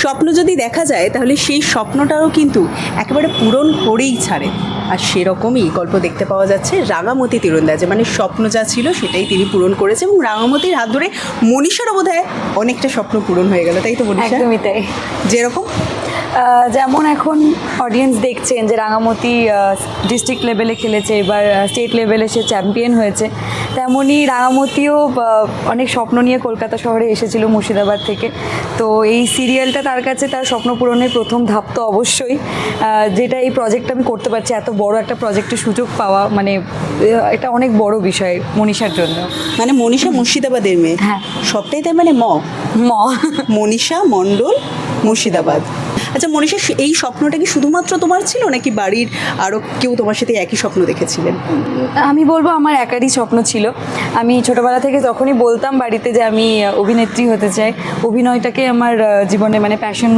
স্বপ্ন যদি দেখা যায় তাহলে সেই স্বপ্নটাও কিন্তু একেবারে পূরণ করেই ছাড়ে। আর সেরকমই গল্প দেখতে পাওয়া যাচ্ছে রাঙামতি তীরন্দাজে। মানে স্বপ্ন যা ছিল সেটাই তিনি পূরণ করেছে এবং রাঙামতির হাত ধরে মনীষারও বোধ অনেকটা স্বপ্ন পূরণ হয়ে গেল। তাই তো মনীষা? একদমই তাই। যেরকম যেমন এখন অডিয়েন্স দেখছেন যে রাঙামতি ডিস্ট্রিক্ট লেভেলে খেলেছে এবার স্টেট লেভেলে সে চ্যাম্পিয়ন হয়েছে তেমনই রাঙামতিও অনেক স্বপ্ন নিয়ে কলকাতা শহরে এসেছিল মুর্শিদাবাদ থেকে। তো এই সিরিয়ালটা তার কাছে তার স্বপ্ন পূরণের প্রথম ধাপ তো অবশ্যই যেটা এই প্রজেক্টটা আমি করতে পারছি এত বড় একটা প্রজেক্টের সুযোগ পাওয়া মানে এটা অনেক বড় বিষয় মনীষার জন্য। মানে মনীষা মুর্শিদাবাদের মেয়ে? হ্যাঁ। সবটাই তার মানে ম? ম। মনীষা মণ্ডল মুর্শিদাবাদ। আচ্ছা মনীষা এই স্বপ্নটা কি শুধুমাত্র তোমার ছিল নাকি বাড়ির আরও কেউ তোমার সাথে একই স্বপ্ন দেখেছিলেন? আমি বলব আমার একারই স্বপ্ন ছিল। আমি ছোটবেলা থেকে তখনই বলতাম বাড়িতে যে আমি অভিনেত্রী হতে চাই অভিনয়টাকে আমার জীবনে মানে প্যাশন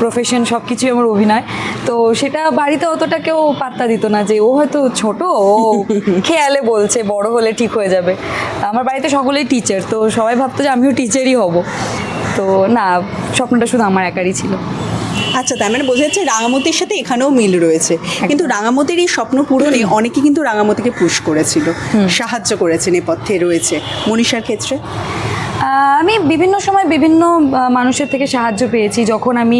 প্রফেশন সব কিছুই আমার অভিনয়। তো সেটা বাড়িতে অতটা কেউ পাত্তা দিত না যে ও হয়তো ছোট ও খেয়ালে বলছে বড় হলে ঠিক হয়ে যাবে। আমার বাড়িতে সকলেই টিচার তো সবাই ভাবতো যে আমিও টিচারই হব। তো না স্বপ্নটা শুধু আমার একারই ছিল। আচ্ছা তার মানে বোঝা যাচ্ছে রাঙামতির সাথে এখানেও মিল রয়েছে। কিন্তু রাঙামতির এই স্বপ্ন পূরণে অনেকে কিন্তু রাঙামতিকে পুশ করেছিল সাহায্য করেছেন এ পথে রয়েছে। মনীষার ক্ষেত্রে? আমি বিভিন্ন সময় বিভিন্ন মানুষের থেকে সাহায্য পেয়েছি। যখন আমি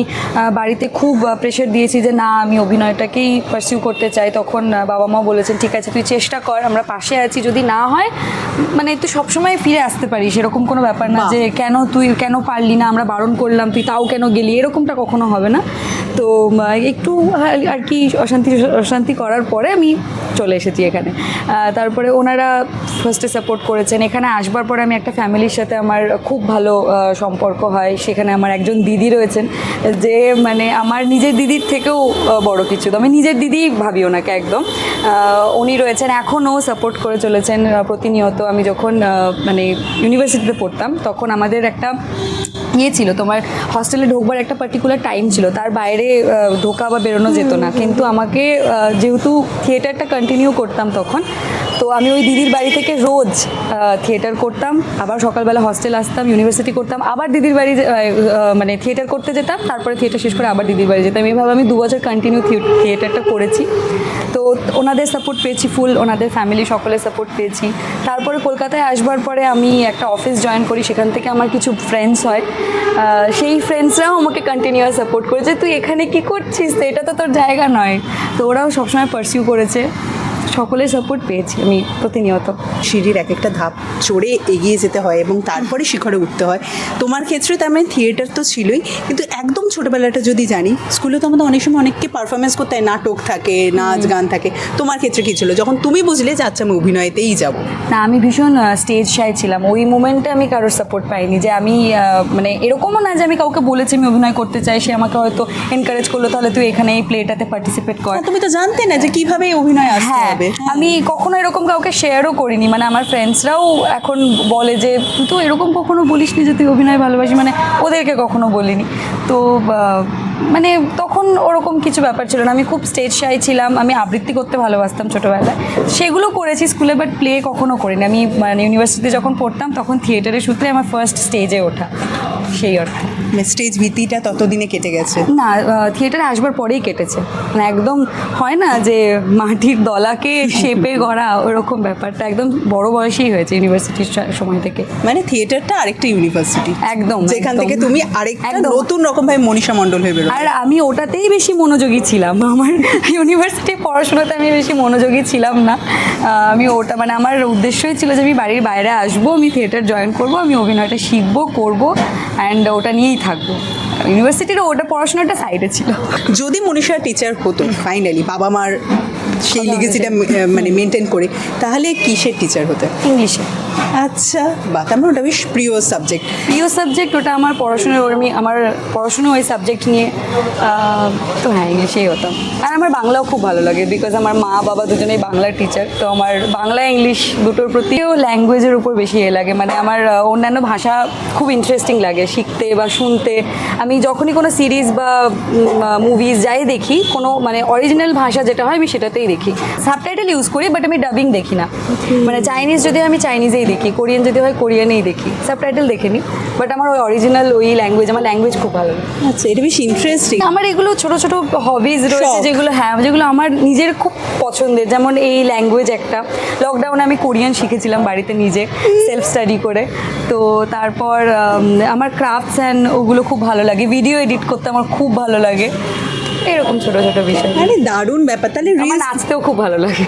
বাড়িতে খুব প্রেশার দিয়েছি যে না আমি অভিনয়টাকেই পার্সিউ করতে চাই তখন বাবা মা বলেছেন ঠিক আছে তুই চেষ্টা কর আমরা পাশে আছি। যদি না হয় মানে তুই সবসময় ফিরে আসতে পারিস এরকম কোনো ব্যাপার না যে কেন তুই কেন পারলি না? আমরা বারণ করলাম তুই তাও কেন গেলি? এরকমটা কখনো হবে না। তো একটু আর- কি অশান্তি অশান্তি করার পরে আমি চলে এসেছি এখানে। তারপরে ওনারা ফার্স্টে সাপোর্ট করেছেন। এখানে আসবার পরে আমি একটা ফ্যামিলির সাথে আমার খুব ভালো সম্পর্ক হয়। সেখানে আমার একজন দিদি রয়েছেন যে মানে আমার নিজের দিদির থেকেও বড় কিছু। তো আমি নিজের দিদি ভাবি ওনাকে একদম। উনি রয়েছেন, এখনও সাপোর্ট করে চলেছেন প্রতিনিয়ত আমি যখন মানে ইউনিভার্সিটিতে পড়তাম, তখন আমাদের একটা ইয়ে ছিল তোমার হস্টেলে ঢোকবার একটা পার্টিকুলার টাইম ছিল তার বাইরে ঢোকা বা বেরোনো যেত না। কিন্তু আমাকে যেহেতু থিয়েটারটা কন্টিনিউ করতাম তখন তো আমি ওই দিদির বাড়ি থেকে রোজ থিয়েটার করতাম আবার সকালবেলা হস্টেল আসতাম ইউনিভার্সিটি করতাম আবার দিদির বাড়ি মানে থিয়েটার করতে যেতাম তারপরে থিয়েটার শেষ করে আবার দিদির বাড়ি যেতাম। এইভাবে আমি দু বছর কন্টিনিউ থিয়েটারটা করেছি। তো ওনাদের সাপোর্ট পেয়েছি ফুল ওনাদের ফ্যামিলি সকলের সাপোর্ট পেয়েছি। তারপরে কলকাতায় আসবার পরে আমি একটা অফিস জয়েন করি, সেখান থেকে আমার কিছু ফ্রেন্ডস হয়। সেই ফ্রেন্ডসরাও আমাকে কন্টিনিউয়াস সাপোর্ট করেছে, তুই এখানে কি করছিস? এটা তো তোর জায়গা নয়। তো ওরাও সবসময় পারসিউ করেছে। সকলের সাপোর্ট পেয়েছি আমি প্রতিনিয়ত। সিঁড়ির এক একটা ধাপ চড়ে এগিয়ে যেতে হয় এবং তারপরে শিখরে উঠতে হয়। তোমার ক্ষেত্রে তার মানে থিয়েটার তো ছিলই কিন্তু একদম ছোটোবেলাটা যদি জানি স্কুলে তো আমাদের অনেক সময় অনেককে পারফরমেন্স করতে হয় নাটক থাকে নাচ গান থাকে। তোমার ক্ষেত্রে কী ছিল? যখন তুমি বুঝলে যে আচ্ছা আমি অভিনয়তেই যাব। না আমি ভীষণ স্টেজ শাই ছিলাম। ওই মোমেন্টে আমি কারোর সাপোর্ট পাইনি যে আমি মানে এরকমও না যে আমি কাউকে বলেছি আমি অভিনয় করতে চাই সে আমাকে হয়তো এনকারেজ করল তাহলে তুই এখানে এই প্লেটাতে পার্টিসিপেট কর। তুমি তো জানতে না যে কীভাবে অভিনয় হ্যাঁ হবে। আমি কখনো এরকম কাউকে শেয়ারও করিনি। মানে আমার ফ্রেন্ডসরাও এখন বলে যে, তুই তো এরকম কখনো বলিসনি যে, তুই অভিনয় ভালোবাসি। মানে ওদেরকে কখনো বলিনি। তো মানে তখন ওরকম কিছু ব্যাপার ছিল না। আমি খুব স্টেজ শাই ছিলাম আমি আবৃত্তি করতে ভালোবাসতাম ছোটোবেলায়। সেগুলো করেছি স্কুলে বাট প্লে কখনো করিনি। আমি মানে ইউনিভার্সিটিতে যখন পড়তাম তখন থিয়েটারের সূত্রে আমার ফার্স্ট স্টেজে ওঠা। সেই অর্থে। স্টেজ ভীতিটা ততদিনে কেটে গেছে? না থিয়েটারে আসবার পরেই কেটেছে। মানে একদম হয় না যে মাটির দলাকে শেপে গড়া ওরকম ব্যাপারটা। একদম বড় বয়সেই হয়েছে ইউনিভার্সিটির সময় থেকে। মানে থিয়েটারটা আরেকটা ইউনিভার্সিটি একদম যেখান থেকে তুমি আরেকটা। নতুন রকম ভাবে মনীষা মণ্ডল হয়ে আর আমি ওটাতেই বেশি মনোযোগী ছিলাম। আমার ইউনিভার্সিটি পড়াশোনাতে আমি বেশি মনোযোগী ছিলাম না। আমি ওটা মানে আমার উদ্দেশ্যই ছিল যে আমি বাড়ির বাইরে আসব আমি থিয়েটার জয়েন করব আমি অভিনয়টা শিখব করব অ্যান্ড ওটা নিয়েই থাকব। ইউনিভার্সিটির ওটা পড়াশোনাটা সাইডে ছিল। যদি মনীষা টিচার হতো ফাইনালি বাবা মার সেই লিগেসিটা মানে মেনটেন করে তাহলে কিসের টিচার হতে ইংলিশে আচ্ছা বা তার মানে ওটা বেশ প্রিয় সাবজেক্ট প্রিয় সাবজেক্ট ওটা আমার পড়াশোনার ওর আমি আমার পড়াশোনা ওই সাবজেক্ট নিয়ে তো হ্যাঁ ইংলিশেই হতাম আর আমার বাংলাও খুব ভালো লাগে বিকজ আমার মা বাবা দুজনেই বাংলার টিচার তো আমার বাংলা ইংলিশ দুটোর প্রতিও ল্যাঙ্গুয়েজের উপর বেশি এ লাগে। মানে আমার অন্যান্য ভাষা খুব ইন্টারেস্টিং লাগে শিখতে বা শুনতে। আমি যখনই কোনো সিরিজ বা মুভিজ যাই দেখি কোনো মানে অরিজিনাল ভাষা যেটা হয় আমি সেটাতেই দেখি। সাবটাইটেল ইউজ করি বাট আমি ডাবিং দেখি না। মানে চাইনিজ যদি আমি চাইনিজেই দেখি। কোরিয়ান যদি হয় কোরিয়ানেই দেখি। সাবটাইটেল দেখে নিই। বাট আমার ওই অরিজিনাল ওই ল্যাঙ্গুয়েজ আমার ল্যাঙ্গুয়েজ খুব ভালো লাগে। আচ্ছা এটা বেশ ইন্টারেস্টিং আমার এগুলো ছোট ছোট হবিজ রয়েছে যেগুলো হ্যাঁ যেগুলো আমার নিজের খুব পছন্দের। যেমন এই ল্যাঙ্গুয়েজ একটা। লকডাউনে আমি কোরিয়ান শিখেছিলাম বাড়িতে নিজে সেলফ স্টাডি করে। তো তারপর আমার ক্রাফটস অ্যান্ড ওগুলো খুব ভালো লাগে। ভিডিও এডিট করতে আমার খুব ভালো লাগে। এরকম ছোট ছোট বিষয়। আরে দারুণ ব্যাপার। তাহলে আমার নাচতেও খুব ভালো লাগে।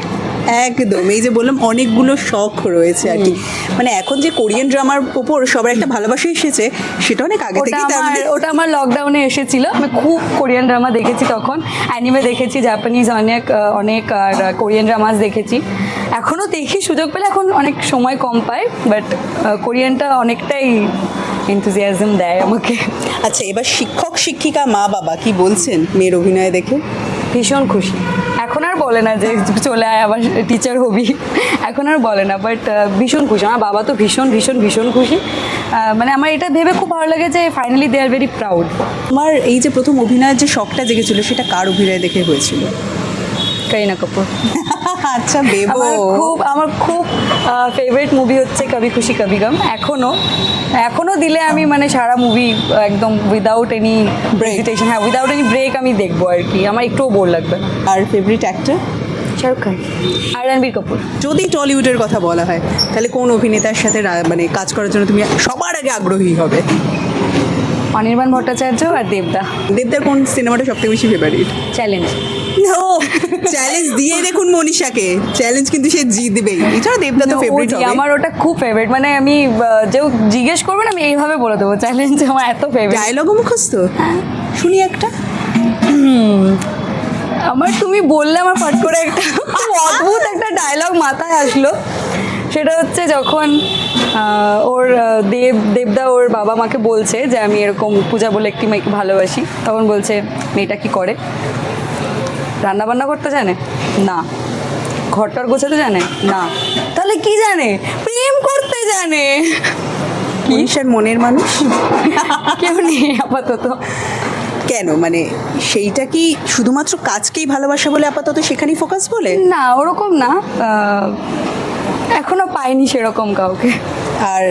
একদম এই যে বললাম অনেকগুলো শখ রয়েছে আর কি। মানে এখন যে কোরিয়ান ড্রামার উপর সবার একটা ভালোবাসা এসেছে সেটা অনেক আগে মানে- ওটা আমার লকডাউনে এসেছিল। আমি খুব কোরিয়ান ড্রামা দেখেছি তখন। অ্যানিমে দেখেছি জাপানিজ অনেক অনেক আর কোরিয়ান ড্রামাস দেখেছি। এখনও দেখি সুযোগ পেলে এখন অনেক সময় কম পাই বাট কোরিয়ানটা অনেকটাই এনথুজিয়াজম দেয় আমাকে। আচ্ছা এবার শিক্ষক শিক্ষিকা মা বাবা কি বলছেন মেয়ের অভিনয় দেখে? ভীষণ খুশি। এখন আর বলে না যে চলে আয় আবার টিচার হবি। এখন আর বলে না বাট ভীষণ খুশি। আমার বাবা তো ভীষণ ভীষণ ভীষণ খুশি। মানে আমার এটা ভেবে খুব ভালো লাগে যে finally they are very proud আমার এই যে প্রথম অভিনয়ের যে শখটা জেগেছিল সেটা কার অভিনয় দেখে হয়েছিল? কারিনা কাপুর। আচ্ছা বেবো। খুব আমার খুব কবি খুশি কবি গম। এখনও এখনও দিলে আমি মানে সারা মুভি একদম উইদাউট এনি ব্রেজিটেশন হ্যাঁ উইদাউট এনি ব্রেক আমি দেখব আর কি। আমার একটুও বোর লাগবে আর ফেভারিট অ্যাক্টর শাহরুখ খান আর রণবীর কাপুর। যদি টলিউডের কথা বলা হয় তাহলে কোন অভিনেতার সাথে মানে কাজ করার জন্য তুমি সবার আগে আগ্রহী হবে? অনির্বাণ ভট্টাচার্য আর দেবদা। দেবদার কোন সিনেমাটা সবথেকে বেশি ফেভারিট চ্যালেঞ্জ ও চ্যালেঞ্জ দিয়ে দেখুন মনীষাকে। চ্যালেঞ্জ কিন্তু সে জিতবেই। এছাড়া দেবদা তো ফেভারিট হবে। আমার ওটা খুব ফেভারিট মানে আমি যেও জিজ্ঞেস করবেন আমি এইভাবে বলে দেবো। চ্যালেঞ্জ আমার এত ফেভারিট ডায়লগও মুখস্থ? শুনি একটা। আমার তুমি বললে আমার ফট করে একটা অদ্ভুত একটা ডায়লগ মাথায় আসলো। সেটা হচ্ছে যখন ওর দেব দেবদা ওর বাবা মাকে বলছে যে আমি এরকম পূজা বলে একটি মেয়েকে ভালোবাসি তখন বলছে মেয়েটা কি করে? রান্না বান্না করতে জানে? না। ঘরটার গোছাতে জানে? না। তাহলে কি জানে? প্রেম করতে জানে। মনীষার মনের মানুষ? কেউ নেই আপাতত। কেন? মানে সেইটা কি শুধুমাত্র কাজকেই ভালোবাসা বলে আপাতত সেখানেই ফোকাস বলে? না ওরকম না। এখনও পাইনি সেরকম কাউকে। আর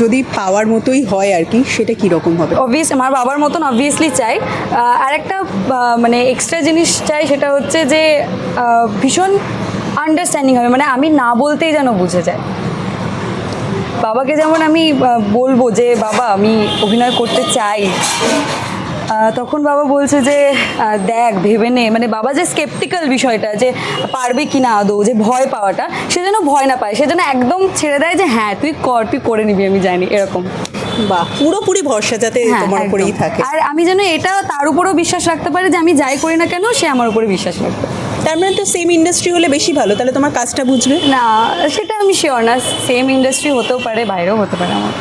যদি পাওয়ার মতোই হয় আর কি সেটা কি রকম হবে? অবভিয়াস আমার বাবার মতন অবভিয়াসলি চাই। আর একটা মানে এক্সট্রা জিনিস চাই সেটা হচ্ছে যে ভীষণ আন্ডারস্ট্যান্ডিং হবে। মানে আমি না বলতেই যেন বুঝে যায়। বাবাকে যেমন আমি বলব যে বাবা আমি অভিনয় করতে চাই। তখন বাবা বলছে যে দেখ ভেবে নে। মানে বাবা যে স্কেপটিক্যাল বিষয়টা যে পারবে কি না আদৌ যে ভয় পাওয়াটা সে যেন ভয় না পায় সে যেন একদম ছেড়ে দেয় যে হ্যাঁ তুই কর তুই করে নিবি আমি জানি এরকম। বা পুরোপুরি ভরসা যাতে হ্যাঁ, তোমার উপরেই থাকে। আর আমি যেন এটা তার উপরেও বিশ্বাস রাখতে পারি যে আমি যাই করি না কেন সে আমার উপরে বিশ্বাস রাখবে। তার মানে তো সেম ইন্ডাস্ট্রি হলে বেশি ভালো তাহলে তোমার কাজটা বুঝবে? না সেটা আমি শিওর না। সেম ইন্ডাস্ট্রি হতেও পারে বাইরেও হতে পারে আমার।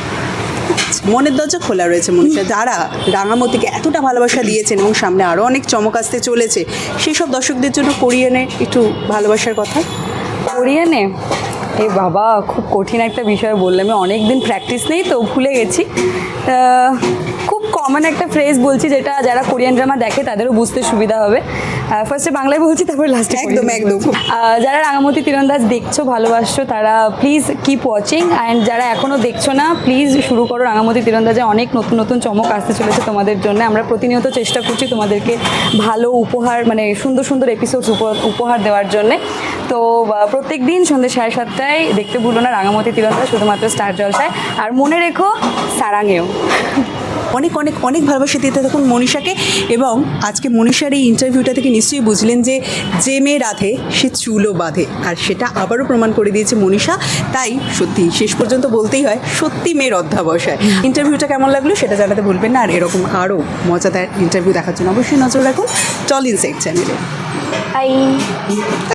মনের দরজা খোলা রয়েছে মনীষা। যারা রাঙামতিকে এতটা ভালোবাসা দিয়েছেন এবং সামনে আরও অনেক চমক আসতে চলেছে, সেসব দর্শকদের জন্য কোরিয়ানে একটু ভালোবাসার কথা। কোরিয়ানে এ বাবা, খুব কঠিন একটা বিষয় বললে। আমি অনেক দিন প্র্যাকটিস নেই তো, ভুলে গেছি। কমন একটা ফ্রেজ বলছি যেটা যারা কোরিয়ান ড্রামা দেখে তাদেরও বুঝতে সুবিধা হবে। ফার্স্টে বাংলায় বলছি তারপর লাস্টে একদম, একদম। যারা রাঙামতি তীরন্দাজ দেখছ ভালোবাসছো তারা প্লিজ কিপ ওয়াচিং অ্যান্ড যারা এখনও দেখছ না প্লিজ শুরু করো রাঙামতি তীরন্দাজে। অনেক নতুন নতুন চমক আসতে চলেছে তোমাদের জন্য। আমরা প্রতিনিয়ত চেষ্টা করছি তোমাদেরকে ভালো উপহার মানে সুন্দর সুন্দর এপিসোডস উপহার দেওয়ার জন্যে। তো প্রত্যেক দিন সন্ধ্যে সাড়ে সাতটায় দেখতে ভুলো না রাঙামতি তীরন্দাজ শুধুমাত্র স্টার জলসায় আর মনে রেখো সারাঙেও অনেক অনেক অনেক ভালোবাসা দিতে থাকুন মনীষাকে এবং আজকে মনীষার এই ইন্টারভিউটা থেকে নিশ্চয়ই বুঝলেন যে যে মেয়ে রাধে, সে চুলও বাঁধে আর সেটা আবারও প্রমাণ করে দিয়েছে মনীষা। তাই সত্যি শেষ পর্যন্ত বলতেই হয়, সত্যি মেয়ের অধ্যাবসায়। ইন্টারভিউটা কেমন লাগল সেটা জানাতে ভুলবেন না আর এরকম আরও মজাদার ইন্টারভিউ দেখার জন্য অবশ্যই নজর রাখুন। টল ইনসেক্ট চ্যানেলে বাই